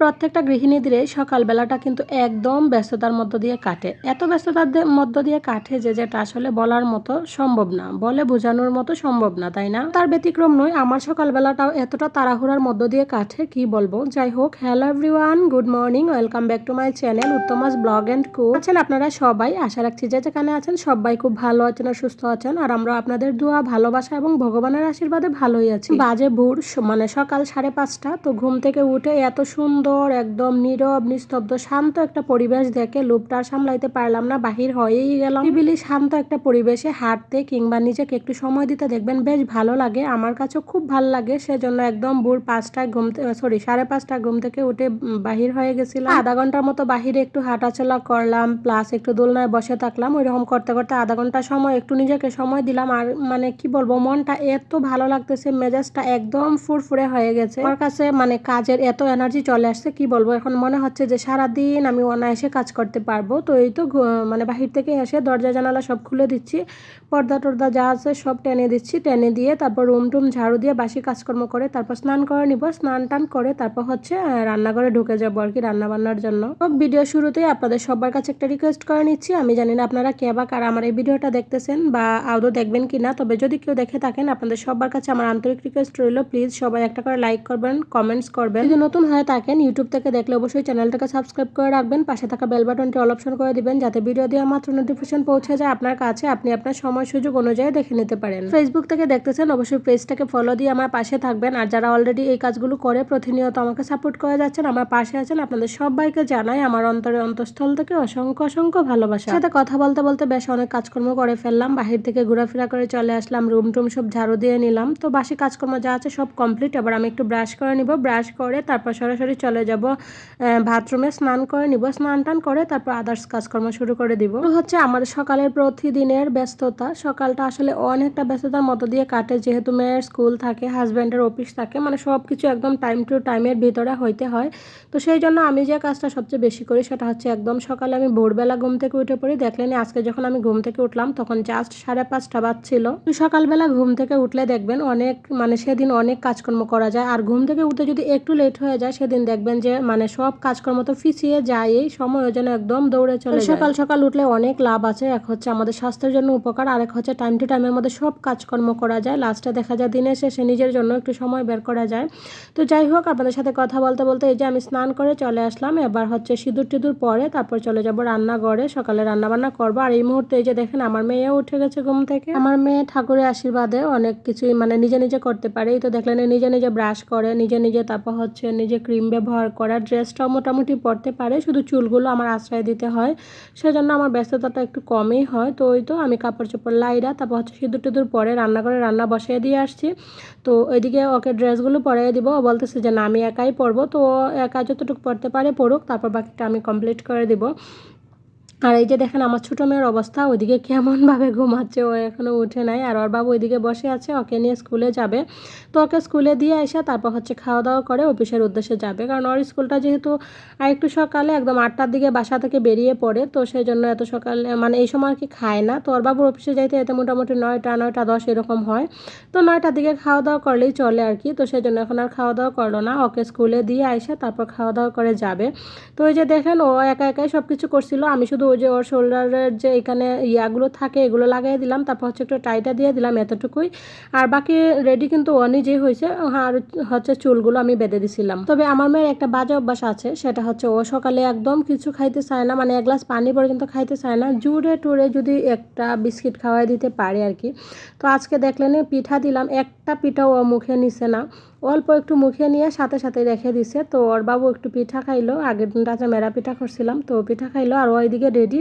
প্রত্যেকটা গৃহিণীদের সকালবেলাটা কিন্তু একদম ব্যস্ততার মধ্য দিয়ে কাটে। এত ব্যস্ততার মধ্য দিয়ে কাটে যে যেটা আসলে বলার মতো সম্ভব না। বলে বোঝানোর মতো সম্ভব না, তাই না? তার ব্যতিক্রম নয়, আমার সকালবেলাটাও এতটা তাড়াহুড়ার মধ্য দিয়ে কাটে, কি বলব? যাই হোক, hello everyone, good morning, welcome back to my channel Uttamas blog and কু। আছেন আপনারা সবাই? আশা রাখছি যে যেখানে আছেন সবাই খুব ভালো আছেন আর সুস্থ আছেন, আর আমরা আপনাদের দোয়া, ভালোবাসা এবং ভগবানের আশীর্বাদে ভালোই আছি। বাজে ভোর মানে সকাল সাড়ে পাঁচটা, তো ঘুম থেকে উঠে এত সুন্দর একদম নীরব, নিস্তব্ধ, শান্ত একটা পরিবেশ দেখে লোভটা সামলাইতে পারলাম না, বাহির হয়েই গেলাম। নিরিবিলি শান্ত একটা পরিবেশে হাঁটতে কিংবা নিজেকে একটু সময় দিতে দেখবেন বেশ ভালো লাগে, আমার কাছেও খুব ভালো লাগে, সেজন্য একদম ভোর পাঁচটায় ঘুম সরি, সাড়ে পাঁচটায় ঘুম থেকে উঠে বাহির হয়ে গেছিলাম। আধা ঘণ্টার মতো বাহিরে একটু হাঁটাচলা করলাম প্লাস একটু দোলনায় বসে থাকলাম, ওইরকম করতে করতে আধা ঘণ্টা সময় একটু নিজেকে সময় দিলাম, আর মানে কি বলব, মনটা এত ভালো লাগতেছে, মেজাজটা একদম ফুরফুরে হয়ে গেছে। আমার কাছে মানে কাজের এত এনার্জি চলে আসছে কি বলব? এখন মনে হচ্ছে যে সারাদিন আমি অনায়াসে কাজ করতে পারব। তো এই তো মানে বাহির থেকে এসে দরজা, জানালা সব খুলে দিচ্ছি। পর্দা টর্দা যা আছে সব টেনে দিচ্ছি। টেনে দিয়ে তারপর রুম টুম ঝাড়ু দিয়ে বাসি কাজকর্ম করে তারপর স্নান করে নিব। স্নান টান করে তারপর হচ্ছে রান্নাঘরে ঢুকে যাব আর কি রান্না বান্নার জন্য ভিডিও শুরুতেই আপনাদের সবার কাছে একটা রিকোয়েস্ট করে নিচ্ছি। আমি জানি না আপনারা কে বা কারা আমার এই ভিডিওটা দেখতেছেন বা আদৌ দেখবেন কি না তবে যদি কেউ দেখে থাকেন, আপনাদের সবার কাছে আমার আন্তরিক রিকোয়েস্ট রইল। প্লিজ সবাই একটা করে লাইক করবেন কমেন্টস করবেন। যদি নতুন হয়ে থাকেন ইউটিউব থেকে দেখলে অবশ্যই চ্যানেলটাকে সাবস্ক্রাইব করে রাখবেন। পাশে থাকা বেল বাটনটি অল অপশন করে দিবেন, যাতে ভিডিও দেওয়া মাত্র নোটিফিকেশন পৌঁছে যায় আপনার কাছে। আপনি আপনার সময় সুযোগ অনুযায়ী দেখে নিতে পারেন। ফেসবুক থেকে দেখতেছেন, অবশ্যই পেজটাকে ফলো দিয়ে আমার পাশে থাকবেন। আর যারা অলরেডি এই কাজগুলো করে, প্রতিনিয়ত আমাকে সাপোর্ট করে যাচ্ছেন, আমার পাশে আছেন, আপনাদের সবাইকে জানাই আমার অন্তরে অন্তঃস্থল থেকে অসংখ্য অসংখ্য ভালোবাসা। সাথে কথা বলতে বলতে বেশ অনেক কাজকর্ম করে ফেললাম। বাহির থেকে ঘোরাফেরা করে চলে আসলাম রুম টুম সব ঝাড়ু দিয়ে নিলাম। তো বাসি কাজকর্ম যা আছে সব কমপ্লিট এবার আমি একটু ব্রাশ করে নিব। ব্রাশ করে তারপর সরাসরি চলে যাব বাথরুমে স্নান করে নিব, স্নান টান করে তারপর আদার্স কাজকর্ম শুরু করে দিব। হচ্ছে আমার সকালের প্রতিদিনের ব্যস্ততা, সকালটা আসলে অনেকটা ব্যস্ততার মতো দিয়ে কাটে। যেহেতু মেয়ের স্কুল থাকে হাজব্যান্ডের অফিস থাকে মানে সব কিছু একদম টাইম টু টাইমের ভিতরে হইতে হয়। তো সেই জন্য আমি যে কাজটা সবচেয়ে বেশি করি সেটা হচ্ছে একদম সকালে আমি ভোরবেলা ঘুম থেকে উঠে পড়ি। দেখলেন আজকে যখন আমি ঘুম থেকে উঠলাম, তখন জাস্ট সাড়ে পাঁচটা বাজছিল। সকালবেলা ঘুম থেকে উঠলে দেখবেন অনেক মানে সেদিন অনেক কাজকর্ম করা যায়। আর ঘুম থেকে উঠতে যদি একটু লেট হয়ে যায়, সেদিন দেখবেন যে মানে সব কাজকর্ম তো পিছিয়ে যায় এই সময় জন্য একদম দৌড়ে চলে সকাল সকাল উঠলে অনেক লাভ আছে। এক হচ্ছে আমাদের স্বাস্থ্যের জন্য উপকার আর এক হচ্ছে টাইম টু টাইমের মধ্যে সব কাজকর্ম করা যায়। লাস্টে দেখা যায় দিনের শেষে নিজের জন্য একটু সময় বের করা যায়। তো যাই হোক আপনাদের সাথে কথা বলতে বলতে এই যে আমি স্নান করে চলে আসলাম এবার হচ্ছে সিঁদুর টিঁদুর পরে তারপর চলে যাব রান্নাঘরে। সকালে রান্না বান্না করব। আর এই মুহূর্তে এই যে দেখেন আমার মেয়েও উঠে গেছে ঘুম থেকে। আমার মেয়ে ঠাকুরের আশীর্বাদে অনেক কিছুই মানে নিজে নিজে করতে পারে। এই তো দেখলেন এই নিজে নিজে ব্রাশ করে নিজে নিজে তারপর হচ্ছে নিজে ক্রিম ব্যবহার করা ড্রেসটাও মোটামুটি পরতে পারে। শুধু চুলগুলো আমার আশ্রয় দিতে হয়। সেজন্য আমার ব্যস্ততাটা একটু কমই হয়। তো ওই তো আমি কাপড় চোপড় লাইরা তারপর হচ্ছে সিঁদুর টিঁদুর পরে রান্না করে রান্না বসিয়ে দিয়ে আসছি। তো ওইদিকে ওকে ড্রেসগুলো পরিয়ে দিব। ও বলতেছে যে, না, আমি একাই পরবো। তো একা যতটুকু পরতে পারে পড়ুক, তারপর বাকিটা আমি কমপ্লিট করে দিব। আর এই যে দেখেন আমার ছোটো মেয়ের অবস্থা, ওইদিকে কেমনভাবে ঘুমাচ্ছে, ও এখনও উঠে নাই। আর ওর বাবু ওইদিকে বসে আছে, ওকে নিয়ে স্কুলে যাবে। তো ওকে স্কুলে দিয়ে এসে তারপর হচ্ছে খাওয়া দাওয়া করে অফিসের উদ্দেশ্যে যাবে। কারণ ওর স্কুলটা যেহেতু আর একটু সকালে একদম আটটার দিকে বাসা থেকে বেরিয়ে পড়ে, তো সেই জন্য এত সকালে মানে এই সময় আর কি খায় না। তো ওর বাবুর অফিসে যাইতে এতে মোটামুটি নয়টা নয়টা দশ এরকম হয়। তো নয়টার দিকে খাওয়া দাওয়া করলেই চলে আর কি। তো সেই জন্য এখন আর খাওয়া দাওয়া করল না। ওকে স্কুলে দিয়ে এসে তারপর খাওয়া দাওয়া করে যাবে। তো ওই যে দেখেন, ও একা একাই সব কিছু করছিল। আমি শুধু ওই যে ওর শোল্ডারের যে এখানে ইয়াগুলো থাকে, এগুলো লাগাই দিলাম, তারপর হচ্ছে একটু টাইটা দিয়ে দিলাম এতটুকুই। আর বাকি রেডি কিন্তু ও নিজেই হয়েছে, আর হচ্ছে চুলগুলো আমি বেঁধে দিছিলাম। তবে আমার মেয়ের একটা বাজে অভ্যাস আছে, সেটা হচ্ছে ও সকালে একদম কিছু খাইতে চায় না মানে এক গ্লাস পানি পর্যন্ত খাইতে চায় না, জুড়ে টুড়ে যদি একটা বিস্কিট খাওয়াই দিতে পারে আর কি। তো আজকে দেখলেন পিঠা দিলাম, একটা পিঠাও ও মুখে নিছে না। অল্প একটু মুখে নিয়ে সাথে সাথে রেখে দিছে, তো ওর বাবু একটু পিঠা খাইলো, আগের দিনটা যে মেরা পিঠা করছিলাম, তো পিঠা খাইলো, আর ওইদিকে রেডি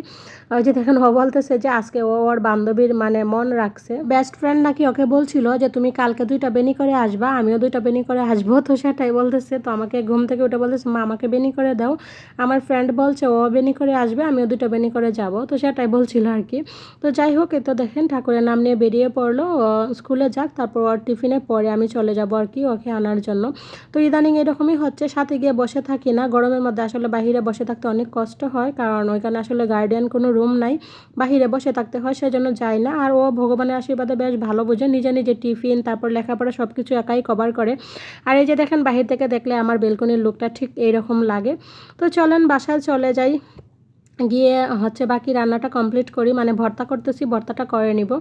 ওই যে দেখেন, ও বলতেছে যে আজকে ও ওর বান্ধবীর মানে মন রাখছে। বেস্ট ফ্রেন্ড নাকি ওকে বলছিল যে, তুমি কালকে দুইটা বেনি করে আসবা, আমিও দুইটা বেনি করে আসব। তো সেটাই বলতেছে। তো আমাকে ঘুম থেকে উঠে বলতেছে, মা, আমাকে বেনি করে দাও। আমার ফ্রেন্ড বলছে, ও বেনি করে আসবে, আমিও দুটো বেনি করে যাব। তো সেটাই বলছিল আর কি। তো যাই হোক, এ তো দেখেন, ঠাকুরের নাম নিয়ে বেরিয়ে পড়ল। স্কুলে যাক, তারপর ওর টিফিনে পরে আমি চলে যাব আর কি ওকে আনার জন্য। তো ইদানিং এরকমই হচ্ছে, সাথে গিয়ে বসে থাকি না। গরমের মধ্যে আসলে বাহিরে বসে থাকতে অনেক কষ্ট হয়, কারণ ওইখানে আসলে গার্ডিয়ান কোনো রুম নাই, বাহিরে বসে থাকতে হয়, সেজন্য যায় না। আর ও ভগবানের আশীর্বাদে বেশ ভালো বোঝে, নিজে নিজে টিফিন, তারপর লেখাপড়া সব কিছু একাই কভার করে। আর এই যে দেখেন, বাহির থেকে দেখলে আমার বেলকনির লুকটা ঠিক এইরকম লাগে। তো চলেন বাসায় চলে যাই। গিয়ে হচ্ছে বাকি রান্নাটা কমপ্লিট করি মানে ভর্তা করতেছি, ভর্তাটা করে নিব।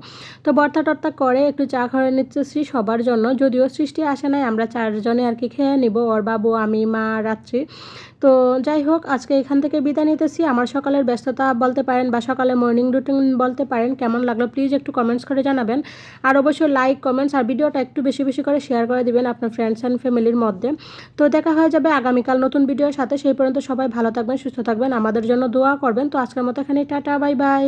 তো ভর্তা টর্তা করে একটু চা করে নিচ্ছি সবার জন্য, যদিও সৃষ্টি আসে নাই, আমরা চারজনে আর কি খেয়ে নিব, ওর বাবু, আমি, মা, রাত্রি। তো যাই হোক, আজকে এখান থেকে বিদায় নিতেছি। আমার সকালের ব্যস্ততা বলতে পারেন বা সকালে মর্নিং রুটিন বলতে পারেন, কেমন লাগল প্লিজ একটু কমেন্টস করে জানাবেন। আর অবশ্যই লাইক কমেন্টস আর ভিডিওটা একটু বেশি বেশি করে শেয়ার করে দিবেন আপনার ফ্রেন্ডস অ্যান্ড ফ্যামিলির মধ্যে। তো দেখা হয়ে যাবে আগামীকাল নতুন ভিডিওর সাথে। সেই পর্যন্ত সবাই ভালো থাকবেন, সুস্থ থাকবেন। আমাদের জন্য দোয়া করবেন। তো আজকের মতো এখানে টাটা বাই বাই